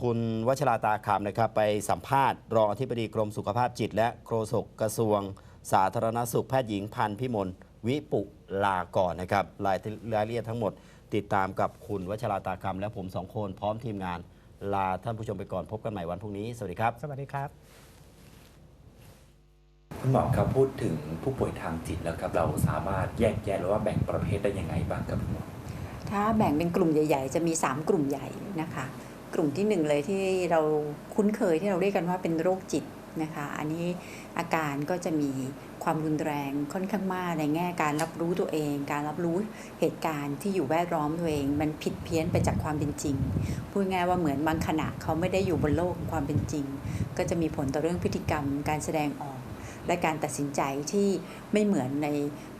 คุณวัชราตาคำนะครับ ไปสัมภาษณ์รองอธิบดีกรมสุขภาพจิต และโฆษกกระทรวง สาธารณสุขแพทย์หญิงพันธ์พิมลวิปุลากรนะครับรายรายละเอียดทั้งหมด ติดตามกับคุณวัชราตาคำและผมสองคนพร้อมทีมงาน ลาท่านผู้ชมไปก่อนพบกันใหม่วันพรุ่งนี้ สวัสดีครับ สวัสดีครับ คุณหมอครับพูดถึงผู้ป่วยทางจิตแล้วครับ เราสามารถแยกแยะหรือว่าแบ่งประเภทได้ยังไงบ้างครับคุณหมอถ้าแบ่งเป็นกลุ่มใหญ่ ๆ จะมี 3 กลุ่มใหญ่นะคะ กลุ่มที่หนึ่งเลยที่เราคุ้นเคยที่เราเรียกกันว่าเป็นโรคจิตนะคะ อันนี้อาการก็จะมีความรุนแรงค่อนข้างมากในแง่การรับรู้ตัวเอง การรับรู้เหตุการณ์ที่อยู่แวดล้อมตัวเอง มันผิดเพี้ยนไปจากความเป็นจริง พูดง่ายๆว่าเหมือนบางขณะเขาไม่ได้อยู่บนโลกของความเป็นจริง ก็จะมีผลต่อเรื่องพฤติกรรม การแสดงออก และการตัดสินใจที่ไม่เหมือนใน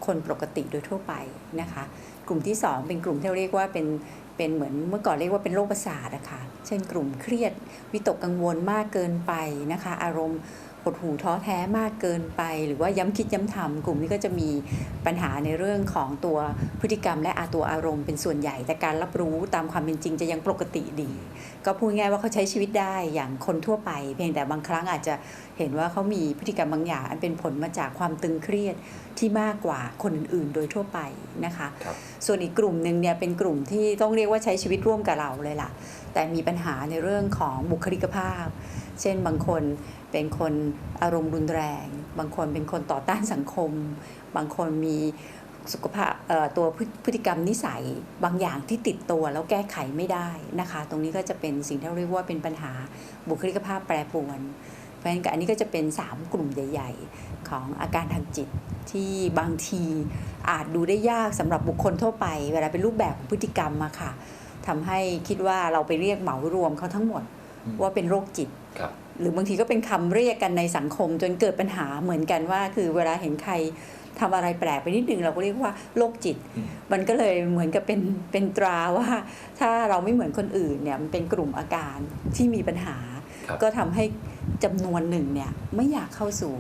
คนปกติโดยทั่วไปนะคะ กลุ่มที่ 2 เป็นกลุ่มที่เรียกว่าเป็น เป็นเหมือนเมื่อก่อนเรียกว่าเป็นโรคประสาทอะคะเช่นกลุ่มเครียดวิตกกังวลมากเกินไปนะคะ อารมณ์หดหู่ท้อแท้มากเกินไป หรือว่าย้ำคิดย้ำทำกลุ่มนี้ก็จะมีปัญหาในเรื่องของตัวพฤติกรรม และอาตัวอารมณ์เป็นส่วนใหญ่ แต่การรับรู้ตามความเป็นจริงจะยังปกติดี ก็พูดง่ายว่าเขาใช้ชีวิตได้อย่างคนทั่วไป เพียงแต่บางครั้งอาจจะ เห็นว่าเขามีพฤติกรรมบางอย่างอันเป็นผลมาจากความตึงเครียดที่มากกว่าคนอื่นๆ โดยทั่วไปนะคะครับส่วนอีกกลุ่มหนึ่งเนี่ยเป็นกลุ่มที่ต้องเรียกว่าใช้ชีวิตร่วมกับเราเลยล่ะ แต่มีปัญหาในเรื่องของบุคลิกภาพ เช่นบางคนเป็นคนอารมณ์รุนแรง บางคนเป็นคนต่อต้านสังคม บางคนมีสุขภาพเอ่อตัวพฤพฤติกรรมนิสัยบางอย่างที่ติดตัวแล้วแก้ไขไม่ได้นะคะ ตรงนี้ก็จะเป็นสิ่งที่เราเรียกว่าเป็นปัญหาบุคลิกภาพแปรปรวน เพราะฉะนั้นอันนี้ก็จะเป็น 3 กลุ่มใหญ่ ๆ ของอาการทางจิตที่บางทีอาจดูได้ยากสำหรับบุคคลทั่วไป เวลาเป็นรูปแบบของพฤติกรรมมาค่ะทำให้คิดว่าเราไปเรียกเหมารวมเขาทั้งหมดอืมว่าเป็นโรคจิตครับหรือบางทีก็เป็นคำเรียกกันในสังคมจนเกิดปัญหาเหมือนกันว่า คือเวลาเห็นใครทำอะไรแปลกไปนิดนึงเราก็เรียกว่าโรคจิตอืมมันก็เลยเหมือนกับเป็นเป็นตราว่า ถ้าเราไม่เหมือนคนอื่นเนี่ยมันเป็นกลุ่มอาการที่มีปัญหาครับก็ทำให้ จำนวนหนึ่งเนี่ยไม่อยากเข้าสู่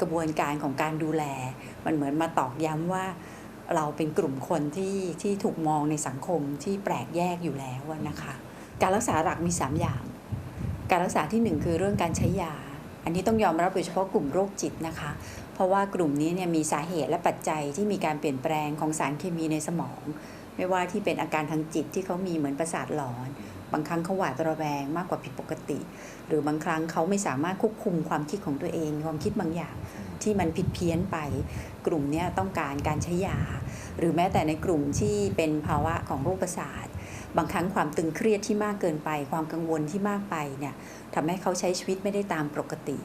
กระบวนการของการดูแล มันเหมือนมาตอกย้ำว่าเราเป็นกลุ่มคนที่ที่ถูกมองในสังคมที่แปลกแยกอยู่แล้วนะคะ การรักษาหลักมี 3 อย่าง การรักษาทีหนึ่1 คือเรื่องการใช้ยา อันนี้ต้องยอมรับโดยเฉพาะกลุ่มโรคจิตนะคะ เพราะว่ากลุ่มนี้เนี่ยมีสาเหตุและปัจจัยที่มีการเปลี่ยนแปลงของสารเคมีในสมอง ไม่ว่าที่เป็นอาการทางจิตที่เขามีเหมือนประสาทหลอน บางครั้งเขาหวาดระแวงมากกว่าผิดปกติ หรือบางครั้งเขาไม่สามารถควบคุมความคิดของตัวเอง ความคิดบางอย่างที่มันผิดเพี้ยนไป กลุ่มเนี้ยต้องการการใช้ยา หรือแม้แต่ในกลุ่มที่เป็นภาวะของโรคประสาทบางครั้งความตึงเครียดที่มากเกินไป ความกังวลที่มากไปเนี่ยทำให้เขาใช้ชีวิตไม่ได้ตามปกติ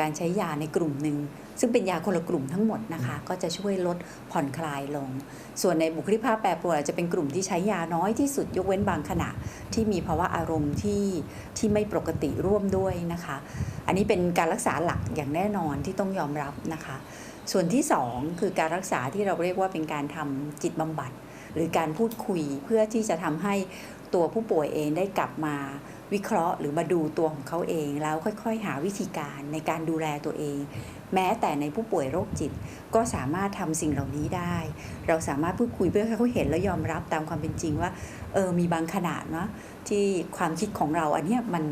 การใช้ยาในกลุ่มหนึ่ง ซึ่งเป็นยาคนละกลุ่มทั้งหมดนะคะ ก็จะช่วยลดผ่อนคลายลง ส่วนในบุคลิกภาพแปรปรวนอาจจะเป็นกลุ่มที่ใช้ยาน้อยที่สุดยกเว้นบางขณะ ที่มีภาวะอารมณ์ที่ที่ไม่ปกติร่วมด้วยนะคะ อันนี้เป็นการรักษาหลักอย่างแน่นอนที่ต้องยอมรับนะคะ ส่วนที่สองคือการรักษาที่เราเรียกว่าเป็นการทำจิตบำบัด หรือการพูดคุยเพื่อที่จะทำให้ตัวผู้ป่วยเองได้กลับมาวิเคราะห์หรือมาดูตัวของเขาเอง แล้วค่อยๆ หาวิธีการในการดูแลตัวเอง แม้แต่ในผู้ป่วยโรคจิต ก็สามารถทำสิ่งเหล่านี้ได้ เราสามารถพูดคุยเพื่อให้เขาเห็นและยอมรับตามความเป็นจริงว่าเออมีบางขนาดเนาะที่ความคิดของเราอันเนี้ยมัน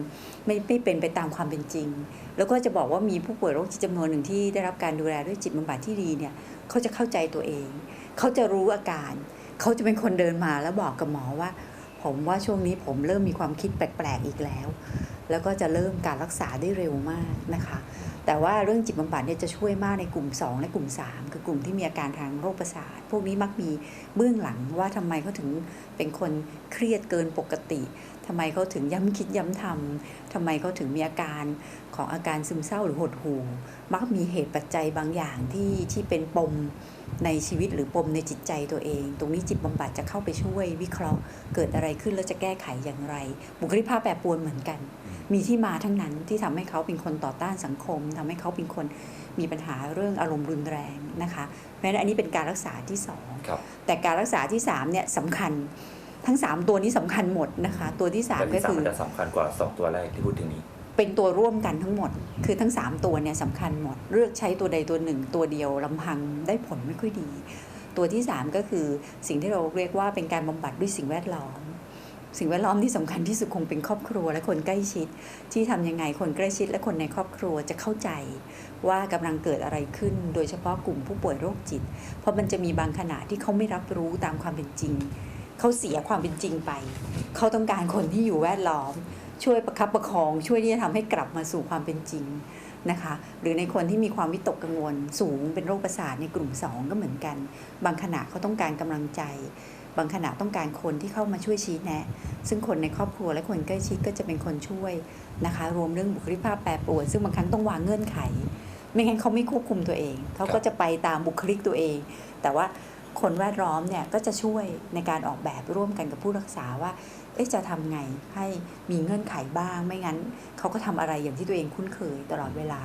ไม่ไม่เป็นไปตามความเป็นจริง แล้วก็จะบอกว่ามีผู้ป่วยโรคจิตจำนวนหนึ่งที่ได้รับการดูแลด้วยจิตบำบัดที่ดีเนี่ยเขาจะเข้าใจตัวเอง เขาจะรู้อาการ เขาจะเป็นคนเดินมาแล้วบอกกับหมอว่า ผมว่าช่วงนี้ผมเริ่มมีความคิดแปลกๆอีกแล้ว แล้วก็จะเริ่มการรักษาได้เร็วมากนะคะ แต่ว่าเรื่องจิตบำบัดเนี่ยจะช่วยมากในกลุ่ม 2 และกลุ่ม 3 คือกลุ่มที่มีอาการทางโรคประสาท พวกนี้มักมีเบื้องหลังว่าทำไมเขาถึงเป็นคนเครียดเกินปกติทำไมเขาถึงย้ำคิดย้ำทำทำไมเขาถึงมีอาการของอาการซึมเศร้าหรือหดหู่ มักมีเหตุปัจจัยบางอย่างที่ที่เป็นปมในชีวิตหรือปมในจิตใจตัวเอง ตรงนี้จิตบำบัดจะเข้าไปช่วยวิเคราะห์ เกิดอะไรขึ้นแล้วจะแก้ไขอย่างไร บุคลิกภาพแปรปรวนเหมือนกัน มีที่มาทั้งนั้นที่ทำให้เขาเป็นคนต่อต้านสังคมทำให้เขาเป็นคนมีปัญหาเรื่องอารมณ์รุนแรงนะคะ เพราะฉะนั้นอันนี้เป็นการรักษาที่สองครับแต่การรักษาที่3เนี่ยสำคัญทั้ง 3 ตัวนี้สำคัญหมดนะคะ ตัวที่และ3ก็ที่สามคือมันจะสำคัญกว่าสองตัวแรกที่พูดถึงนี้ เป็นตัวร่วมกันทั้งหมด คือทั้ง 3 ตัวเนี่ยสำคัญหมด เลือกใช้ตัวใดตัวหนึ่ง ตัวเดียวลำพังได้ผลไม่ค่อยดี ตัวที่ 3 ก็คือสิ่งที่เราเรียกว่าเป็นการบำบัดด้วยสิ่งแวดล้อม สิ่งแวดล้อมที่สำคัญที่สุดคงเป็นครอบครัวและคนใกล้ชิด ที่ทำยังไงคนใกล้ชิดและคนในครอบครัวจะเข้าใจว่ากำลังเกิดอะไรขึ้น โดยเฉพาะกลุ่มผู้ป่วยโรคจิต เพราะมันจะมีบางขณะที่เขาไม่รับรู้ตามความเป็นจริง เขาเสียความเป็นจริงไป เขาต้องการคนที่อยู่แวดล้อม ช่วยประคับประคอง ช่วยที่จะทำให้กลับมาสู่ความเป็นจริงนะคะหรือในคนที่มีความวิตกกังวลสูงเป็นโรคประสาทในกลุ่ม 2 ก็เหมือนกัน บางขณะเขาต้องการกำลังใจ บางขณะต้องการคนที่เข้ามาช่วยชี้แนะ ซึ่งคนในครอบครัวและคนใกล้ชิดก็จะเป็นคนช่วยนะคะ รวมเรื่องบุคลิกภาพแปรปรวน ซึ่งบางครั้งต้องวางเงื่อนไข ไม่งั้นเขาไม่ควบคุมตัวเอง เขาก็จะไปตามบุคลิกตัวเอง แต่ว่าคนแวดล้อมเนี่ยก็จะช่วยในการออกแบบร่วมกันกับผู้รักษาว่าเอ๊ะจะทำไงให้มีเงื่อนไขบ้าง ไม่งั้นเขาก็ทำอะไรอย่างที่ตัวเองคุ้นเคยตลอดเวลา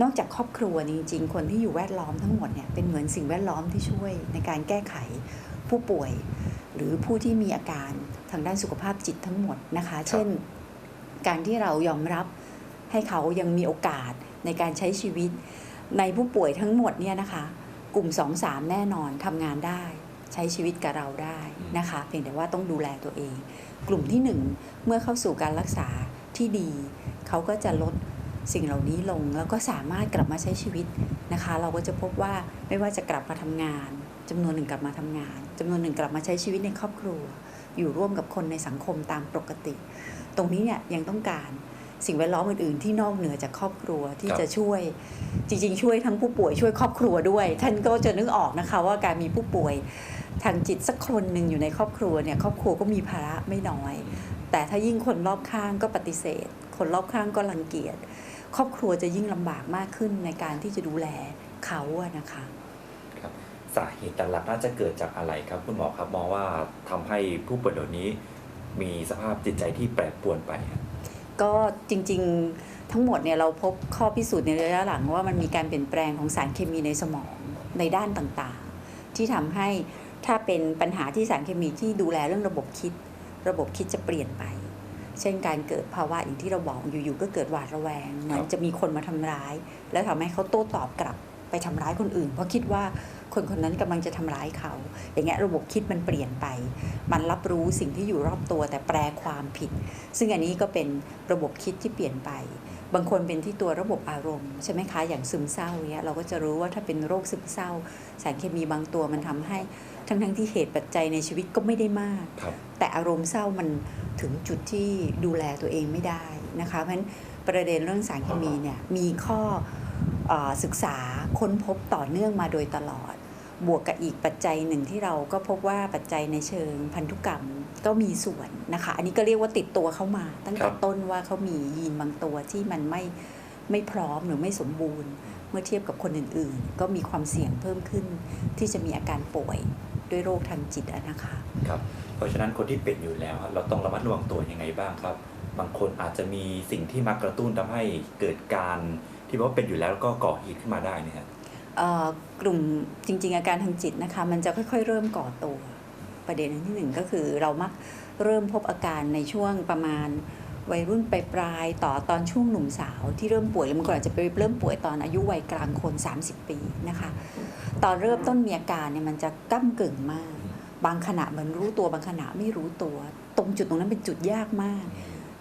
นอกจากครอบครัวจริงๆ คนที่อยู่แวดล้อมทั้งหมดเนี่ยเป็นเหมือนสิ่งแวดล้อมที่ช่วยในการแก้ไข ผู้ป่วย หรือผู้ที่มีอาการทางด้านสุขภาพจิตทั้งหมดนะคะ เช่น การที่เรายอมรับให้เขายังมีโอกาสในการใช้ชีวิต ในผู้ป่วยทั้งหมดเนี่ยนะคะ กลุ่ม 2 3 แน่นอนทำงานได้ใช้ชีวิตกับเราได้นะคะ เพียงแต่ว่าต้องดูแลตัวเอง กลุ่มที่ 1 เมื่อเข้าสู่การรักษาที่ดี เขาก็จะลดสิ่งเหล่านี้ลงแล้วก็สามารถกลับมาใช้ชีวิตนะคะ เราก็จะพบว่าไม่ว่าจะกลับมาทำงาน จำนวนหนึ่งกลับมาทำงานจำนวนหนึ่งกลับมาใช้ชีวิตในครอบครัว อยู่ร่วมกับคนในสังคมตามปกติ ตรงนี้เนี่ยยังต้องการสิ่งแวดล้อมอื่นๆที่นอกเหนือจากครอบครัวที่ครับจะช่วยจริง ๆ ช่วยทั้งผู้ป่วยช่วยครอบครัวด้วย ท่านก็จะนึกออกนะคะว่าการมีผู้ป่วยทางจิตสักคนหนึ่งอยู่ในครอบครัวเนี่ยครอบครัวก็มีภาระไม่น้อย แต่ถ้ายิ่งคนรอบข้างก็ปฏิเสธ คนรอบข้างก็รังเกียจครอบครัวจะยิ่งลำบากมากขึ้นในการที่จะดูแลเขาอะนะคะครับ สาเหตุหลักน่าจะเกิดจากอะไรครับ คุณหมอครับมองว่าทำให้ผู้ป่วยเหล่านี้มีสภาพจิตใจที่แปรปรวนไปครับก็จริงๆทั้งหมดเนี่ยเราพบข้อพิสูจน์ในระยะหลังว่ามันมีการเปลี่ยนแปลงของสารเคมีในสมองในด้านต่างๆ ที่ทำให้ถ้าเป็นปัญหาที่สารเคมีที่ดูแลเรื่องระบบคิด ระบบคิดจะเปลี่ยนไป เช่นการเกิดภาวะอย่างที่เราบอกอยู่ๆก็เกิดหวาดระแวงเหมือนจะมีคนมาทำร้าย แล้วทำให้เขาโต้ตอบกลับไปทำร้ายคนอื่น เพราะคิดว่า คนคนนั้นกำลังจะทำร้ายเขา อย่างเงี้ยระบบคิดมันเปลี่ยนไป มันรับรู้สิ่งที่อยู่รอบตัวแต่แปลความผิด ซึ่งอันนี้ก็เป็นระบบคิดที่เปลี่ยนไป บางคนเป็นที่ตัวระบบอารมณ์ใช่ไหมคะอย่างซึมเศร้าเนี้ยเราก็จะรู้ว่าถ้าเป็นโรคซึมเศร้า สารเคมีบางตัวมันทำให้ทั้งทั้งๆที่เหตุปัจจัยในชีวิตก็ไม่ได้มากครับแต่อารมณ์เศร้ามันถึงจุดที่ดูแลตัวเองไม่ได้นะคะเพราะฉะนั้นประเด็นเรื่องสารเคมีเนี่ยมีข้อเออ ศึกษาค้นพบต่อเนื่องมาโดยตลอด บวกกับอีกปัจจัยหนึ่งที่เราก็พบว่าปัจจัยในเชิงพันธุกรรมก็มีส่วนนะคะ อันนี้ก็เรียกว่าติดตัวเข้ามา ตั้งแต่ต้นว่าเขามียีนบางตัวที่มันไม่ไม่พร้อมหรือไม่สมบูรณ์ เมื่อเทียบกับคนอื่นๆ ก็มีความเสี่ยงเพิ่มขึ้น ที่จะมีอาการป่วยด้วยโรคทางจิตนะคะครับเพราะฉะนั้นคนที่เป็นอยู่แล้ว เราต้องระมัดระวังตัวยังไงบ้างครับ บางคนอาจจะมีสิ่งที่มากระตุ้นทำให้เกิดการ ที่ว่าเป็นอยู่แล้วแล้วก็ก่อเหตุขึ้นมาได้เนยครับเอ่อกลุ่มจริง ๆ อาการทางจิตนะคะ มันจะค่อยๆ เริ่มก่อตัว ประเด็นที่หนึ่งก็คือเรามักเริ่มพบอาการในช่วงประมาณวัยรุ่นปลายๆต่อตอนช่วงหนุ่มสาวที่เริ่มป่วยแล้วมันก็อาจจะไปเริ่มป่วยตอนอายุวัยกลางคน 30 ปีนะคะ ตอนเริ่มต้นมีอาการเนี่ยมันจะก้ากึ่งมาก บางขณะเหมือนรู้ตัวบางขณะไม่รู้ตัว ตรงจุดตรงนั้นเป็นจุดยากมาก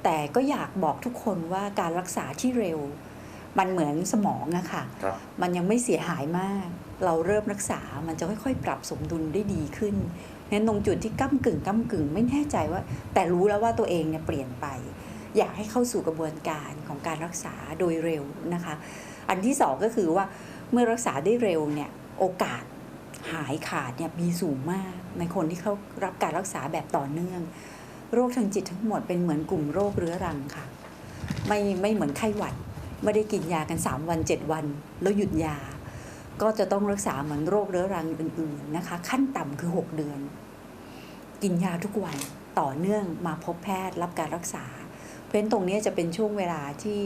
แต่ก็อยากบอกทุกคนว่าการรักษาที่เร็ว มันเหมือนสมองอะค่ะครับมันยังไม่เสียหายมาก เราเริ่มรักษา มันจะค่อยๆ ปรับสมดุลได้ดีขึ้นนั้นตรงจุดที่ก้ากึ่งก้ากึ่งไม่แน่ใจว่า แต่รู้แล้วว่าตัวเองเนี่ยเปลี่ยนไป อยากให้เข้าสู่กระบวนการของการรักษาโดยเร็วนะคะ อันที่สองก็คือว่าเมื่อรักษาได้เร็วเนี่ยโอกาสหายขาดเนี่ยมีสูงมาก ในคนที่เขารับการรักษาแบบต่อเนื่อง โรคทางจิตทั้งหมดเป็นเหมือนกลุ่มโรคเรื้อรังค่ะ ไม่ไม่เหมือนไข้หวัด ไม่ได้กินยากัน 3 วัน 7 วัน แล้วหยุดยา ก็จะต้องรักษาเหมือนโรคเรื้อรังอื่นๆนะคะ ขั้นต่ำคือ 6 เดือน กินยาทุกวันต่อเนื่องมาพบแพทย์รับการรักษา เพราะฉะนั้นตรงนี้จะเป็นช่วงเวลาที่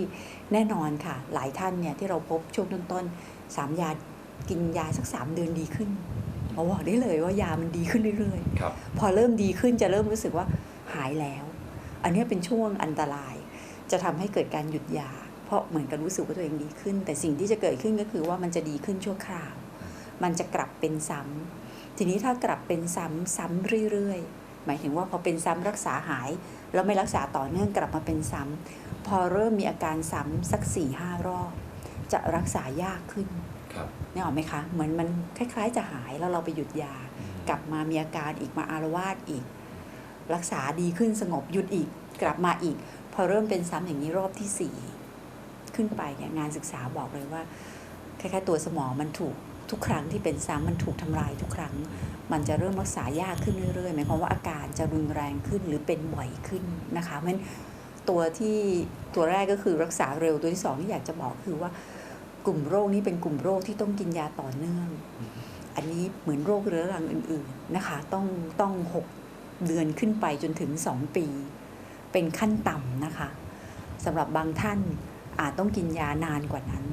แน่นอนค่ะ หลายท่านเนี่ยที่เราพบช่วงต้นๆสามยากินยาสักสามเดือนดีขึ้นเราบอกได้เลยว่ายามันดีขึ้นเรื่อยๆครับพอเริ่มดีขึ้นจะเริ่มรู้สึกว่าหายแล้ว อันนี้เป็นช่วงอันตราย จะทำให้เกิดการหยุดยา เพราะเหมือนกับรู้สึกว่าตัวเองดีขึ้น แต่สิ่งที่จะเกิดขึ้นก็คือว่ามันจะดีขึ้นชั่วคราว มันจะกลับเป็นซ้ำทีนี้ถ้ากลับเป็นซ้ำซ้ำเรื่อยหมายถึงว่าพอเป็นซ้ำรักษาหาย แล้วไม่รักษาต่อเนื่องกลับมาเป็นซ้ำพอเริ่มมีอาการซ้ำสัก4ี่ห้ารอบ จะรักษายากขึ้นครับนี่ออกไหมคะ เหมือนมันคล้ายๆ จะหายแล้วเราไปหยุดยาอืมกลับมามีอาการอีกมาอารวาสอีก รักษาดีขึ้นสงบหยุดอีกกลับมาอีก พอเริ่มเป็นซ้ำอย่างนี้รอบที่สี่ ขึ้นไปเนี่ยงานศึกษาบอกเลยว่าคล้ายๆตัวสมองมันถูกทุกครั้งที่เป็นซ้ำมันถูกทำลายทุกครั้ง มันจะเริ่มรักษายากขึ้นเรื่อยๆหมายความว่าอาการจะรุนแรงขึ้นหรือเป็นบ่อยขึ้นนะคะเพราะฉะนั้นตัวที่ตัวแรกก็คือรักษาเร็วตัวที่สองที่อยากจะบอกคือว่ากลุ่มโรคนี้เป็นกลุ่มโรคที่ต้องกินยาต่อเนื่อง อันนี้เหมือนโรคเรื้อรังอื่นๆนะคะ ต้องต้องหกเดือนขึ้นไปจนถึงสองปี เป็นขั้นต่ำนะคะสำหรับบางท่าน อาจต้องกินยานานกว่านั้น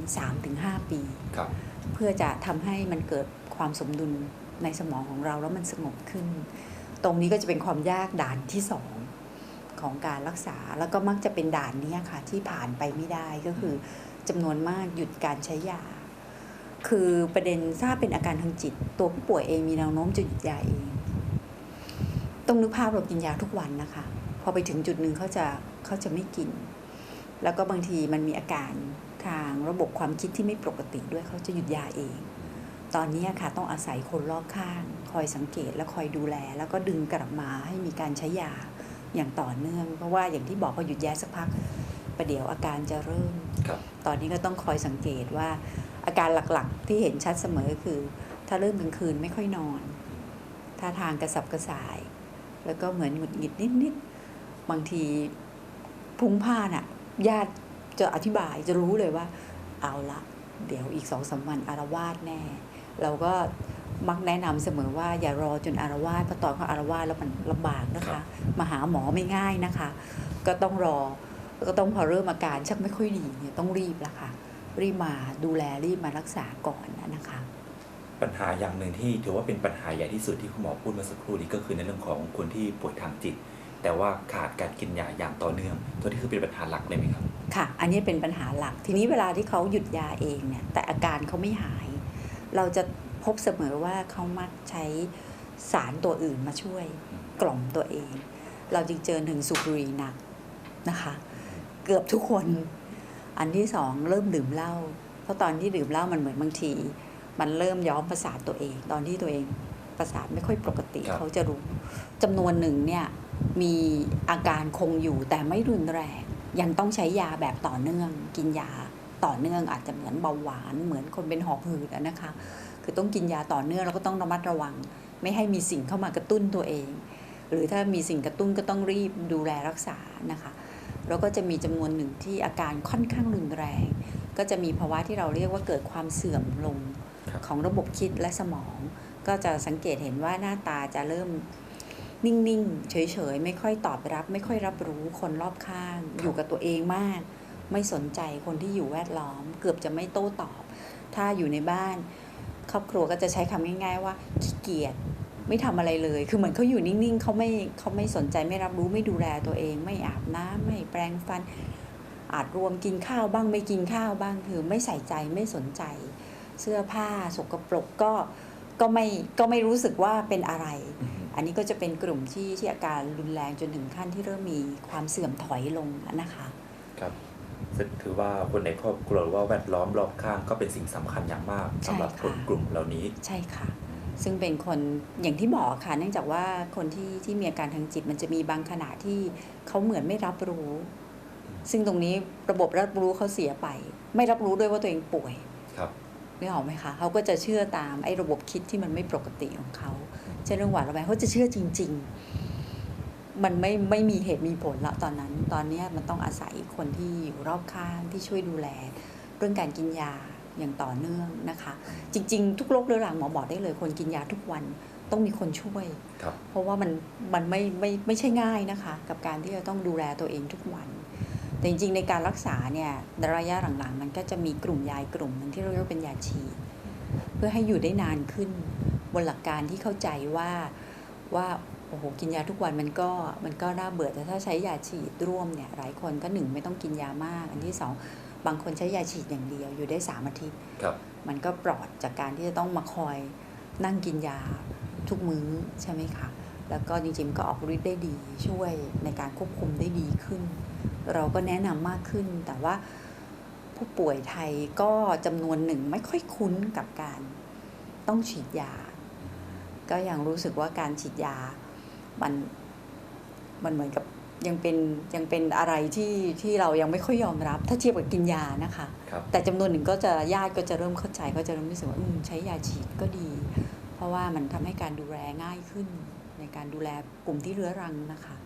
3-5 ปีครับเพื่อจะทำให้มันเกิดความสมดุลในสมองของเราแล้วมันสงบขึ้น ตรงนี้ก็จะเป็นความยากด่านที่สองของการรักษาแล้วก็มักจะเป็นด่านเนี้ยค่ะที่ผ่านไปไม่ได้ก็คือจำนวนมากหยุดการใช้ยา คือประเด็นทราบเป็นอาการทางจิต ตัวผู้ป่วยเองมีแนวโน้มจะหยุดยาเองต้องนึกภาพเรากินยาทุกวันนะคะ พอไปถึงจุดหนึ่งเขาจะเขาจะไม่กิน แล้วก็บางทีมันมีอาการทางระบบความคิดที่ไม่ปกติด้วยเขาจะหยุดยาเอง ตอนนี้ค่ะต้องอาศัยคนรอบข้าง คอยสังเกตและคอยดูแล แล้วก็ดึงกลับมาให้มีการใช้ยาอย่างต่อเนื่อง เพราะว่าอย่างที่บอกพอหยุดยาสักพักประเดี๋ยวอาการจะเริ่มครับตอนนี้ก็ต้องคอยสังเกตว่า อาการหลักๆที่เห็นชัดเสมอคือ ถ้าเริ่มกลางคืนไม่ค่อยนอนท่าทางกระสับกระส่าย แล้วก็เหมือนหงุดหงิดนิดๆบางทีพลุ้งพล่านอะ ญาติจะอธิบายจะรู้เลยว่า เอาละเดี๋ยวอีกสองสามวันอารวาสแน่ เราก็มักแนะนำเสมอว่าอย่ารอจนอารวาสเพราะตอนเขาอารวาสแล้วมันลำบากนะครัคะบมาหาหมอไม่ง่ายนะคะ ก็ต้องรอก็ต้องพอเริ่มอาการชักไม่ค่อยดีเนี่ยต้องรีบละค่ะ รีบมาดูแลรีบมารักษาก่อนนะคะ ปัญหาอย่างหนึ่งที่ถือว่าเป็นปัญหาใหญ่ที่สุดที่คุณหมอพูดเมื่อสักครู่นี้ก็คือในเรื่องของคนที่ป่วยทางจิต แต่ว่าขาดการกินยาอย่างต่อเนื่อง ตัวนี้คือเป็นปัญหาหลักเลยไหมครับ ค่ะ อันนี้เป็นปัญหาหลัก ทีนี้เวลาที่เขาหยุดยาเองเนี่ย แต่อาการเขาไม่หาย เราจะพบเสมอว่าเขามักใช้สารตัวอื่นมาช่วยกล่อมตัวเอง เราจึงเจอหนึ่งสูบบุหรี่หนักนะคะ เกือบทุกคน อันที่สองเริ่มดื่มเหล้า เพราะตอนที่ดื่มเหล้ามันเหมือนบางที มันเริ่มย้อมประสาทตัวเอง ตอนที่ตัวเองประสาทไม่ค่อยปกติครับเขาจะรู้จำนวนหนึ่งเนี่ย มีอาการคงอยู่แต่ไม่รุนแรง ยังต้องใช้ยาแบบต่อเนื่องกินยาต่อเนื่องอาจจะเหมือนเบาหวาน เหมือนคนเป็นหอบหืดนะคะ คือต้องกินยาต่อเนื่องแล้วก็ต้องระมัดระวัง ไม่ให้มีสิ่งเข้ามากระตุ้นตัวเอง หรือถ้ามีสิ่งกระตุ้นก็ต้องรีบดูแลรักษานะคะแล้วก็จะมีจำนวนหนึ่งที่อาการค่อนข้างรุนแรง ก็จะมีภาวะที่เราเรียกว่าเกิดความเสื่อมลงของระบบคิดและสมอง ก็จะสังเกตเห็นว่าหน้าตาจะเริ่ม นิ่งๆ เฉยๆ ไม่ค่อยตอบรับ ไม่ค่อยรับรู้คนรอบข้าง อยู่กับตัวเองมาก ไม่สนใจคนที่อยู่แวดล้อม เกือบจะไม่โต้ตอบ ถ้าอยู่ในบ้าน ครอบครัวก็จะใช้คำง่าย ๆ ว่าขี้เกียจไม่ทำอะไรเลย คือเหมือนเขาอยู่นิ่งๆเขาไม่เขาไม่สนใจไม่รับรู้ไม่ดูแลตัวเอง ไม่อาบน้ำไม่แปรงฟัน อาจรวมกินข้าวบ้างไม่กินข้าวบ้างคือไม่ใส่ใจไม่สนใจ เสื้อผ้าสกปรกก็ก็ไม่ก็ไม่รู้สึกว่าเป็นอะไร อันนี้ก็จะเป็นกลุ่มที่ที่อาการรุนแรงจนถึงขั้นที่เริ่มมีความเสื่อมถอยลงนะคะครับซึ่งถือว่าคนในครอบครัวหรือว่าแวดล้อมรอบข้างก็เป็นสิ่งสำคัญอย่างมากใช่สำหรับค่ะคนกลุ่มเหล่านี้ใช่ค่ะ ซึ่งเป็นคนอย่างที่บอกค่ะเนื่องจากว่าคนที่ที่มีอาการทางจิตมันจะมีบางขณะที่เขาเหมือนไม่รับรู้ ซึ่งตรงนี้ระบบรับรู้เขาเสียไป ไม่รับรู้ด้วยว่าตัวเองป่วยครับ นึกออกไหมคะเขาก็จะเชื่อตามไอ้ระบบคิดที่มันไม่ปกติของเขาเช่นเรื่องหวาดระแวงเขาจะเชื่อจริง ๆ มันไม่ไม่มีเหตุมีผลละตอนนั้น ตอนเนี้ยมันต้องอาศัยคนที่อยู่รอบข้างที่ช่วยดูแล เรื่องการกินยาอย่างต่อเนื่องนะคะ จริง ๆ ทุกโรคเรื้อรังหมอบอกได้เลย คนกินยาทุกวันต้องมีคนช่วยครับเพราะว่ามันมันไม่ไม่ไม่ใช่ง่ายนะคะ กับการที่จะต้องดูแลตัวเองทุกวัน แต่จริงๆในการรักษาเนี่ยในระยะหลังๆ มันก็จะมีกลุ่มยาอีกกลุ่มหนึ่งที่เราเรียกว่าเป็นยาฉีดเพื่อให้อยู่ได้นานขึ้น บนหลักการที่เข้าใจว่าว่าโอ้โหกินยาทุกวันมันก็มันก็น่าเบื่อแต่ถ้าใช้ยาฉีดร่วมเนี่ยหลายคนก็หนึ่งไม่ต้องกินยามาก อันที่สองบางคนใช้ยาฉีดอย่างเดียวอยู่ได้สามอาทิตย์ครับมันก็ปลอดจากการที่จะต้องมาคอยนั่งกินยาทุกมื้อใช่ไหมคะแล้วก็จริงๆก็ออกฤทธิ์ได้ดีช่วยในการควบคุมได้ดีขึ้น เราก็แนะนำมากขึ้น แต่ว่าผู้ป่วยไทยก็จำนวนหนึ่งไม่ค่อยคุ้นกับการต้องฉีดยา ก็ยังรู้สึกว่าการฉีดยา มันมันเหมือนกับยังเป็นยังเป็นอะไรที่ที่เรายังไม่ค่อยยอมรับ ถ้าเทียบกับกินยานะคะครับแต่จำนวนหนึ่งก็จะญาติก็จะเริ่มเข้าใจก็จะเริ่มรู้สึกว่าอืมใช้ยาฉีดก็ดี เพราะว่ามันทำให้การดูแลง่ายขึ้น ในการดูแลกลุ่มที่เรื้อรังนะคะ